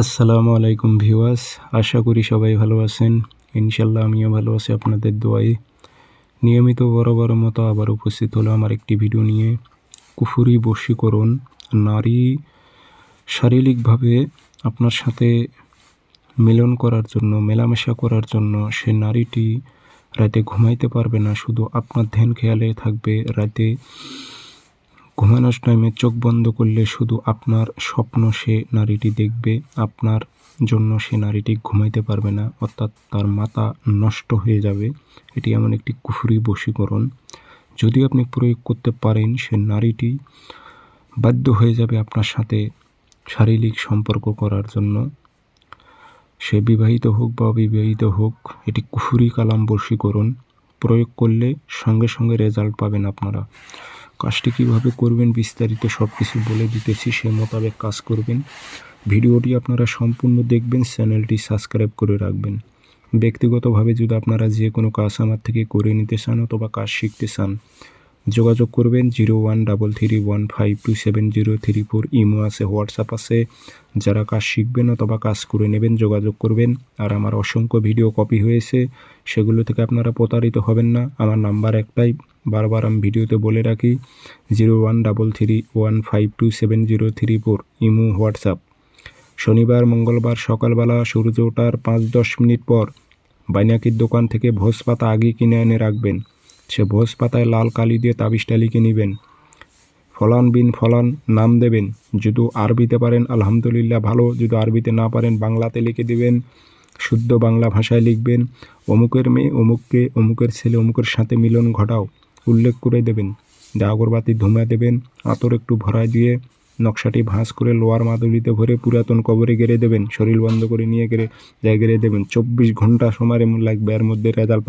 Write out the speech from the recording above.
আসসালামু আলাইকুম ভিউয়ার্স, আশা করি সবাই ভালো আছেন। ইনশাল্লাহ আমিও ভালো আছি আপনাদের দোয়ায়। নিয়মিত বড় মতো আবার উপস্থিত হলো আমার একটি ভিডিও নিয়ে। কুফুরি বশীকরণ, নারী শারীরিকভাবে আপনার সাথে মিলন করার জন্য, মেলামেশা করার জন্য সে নারীটি রাতে ঘুমাইতে পারবে না, শুধু আপনার ধ্যান খেয়ালে থাকবে। রাতে ঘুমানোর টাইমে চোখ বন্ধ করলে শুধু আপনার স্বপ্ন সে নারীটি দেখবে, আপনার জন্য সে নারীটি ঘুমাইতে পারবে না, অর্থাৎ তার মাথা নষ্ট হয়ে যাবে। এটি এমন একটি কুফুরি বশীকরণ। যদি আপনি প্রয়োগ করতে পারেন, সে নারীটি বাধ্য হয়ে যাবে আপনার সাথে শারীরিক সম্পর্ক করার জন্য। সে বিবাহিত হোক বা অবিবাহিত হোক, এটি কুফুরি কালাম বশীকরণ। প্রয়োগ করলে সঙ্গে সঙ্গে রেজাল্ট পাবেন আপনারা। কাজটি কীভাবে করবেন বিস্তারিত সব কিছু বলে দিতেছি, সে মোতাবেক কাজ করবেন। ভিডিওটি আপনারা সম্পূর্ণ দেখবেন, চ্যানেলটি সাবস্ক্রাইব করে রাখবেন। ব্যক্তিগতভাবে যদি আপনারা যে কোনো কাজ আমার থেকে করে নিতে চান অথবা কাজ শিখতে চান যোগাযোগ করবেন zero one double three one five two seven zero three four. Imo আছে, হোয়াটসঅ্যাপ আছে। যারা কাজ শিখবেন অথবা কাজ করে নেবেন, যোগাযোগ করবেন। আর আমার অসংখ্য ভিডিও কপি হয়েছে, সেগুলো থেকে আপনারা প্রতারিত হবেন না। আমার নাম্বার একটাই, বারবার আমি ভিডিওতে বলে রাখি, zero one double three one five two seven zero three four. Imo, WhatsApp. শনিবার, মঙ্গলবার, সকালবেলা, সূর্য ওঠার পাঁচ দশ মিনিট পর বাইনাকির দোকান থেকে ভোজ পাতা আগে কিনে এনে রাখবেন। সে ভোজ পাতায় লাল কালি দিয়ে তাবিজটা লিখে নেবেন। ফলান বিন ফলান নাম দেবেন। যদি আরবিতে পারেন, আলহামদুলিল্লাহ, ভালো। যদি আরবিতে না পারেন, বাংলাতে লিখে দিবেন। শুদ্ধ বাংলা ভাষায় লিখবেন। অমুকের মেয়ে, অমুককে, অমুকের ছেলে, অমুকের সাথে মিলন ঘটাও। উল্লেখ করে দেবেন। যা আগরবাতি ধুমা দেবেন। আতর একটু ভরায় দিয়ে নকশাটি ভাঁজ করে লোয়ার মাদুরিতে ভরে পুরাতন কবরে গেড়ে দেবেন। শরীর বন্ধ করে নিয়ে গেড়ে জায়গায় গেড়ে দেবেন। চব্বিশ ঘণ্টা সময় লাগবে এর মধ্যে রেজাল্ট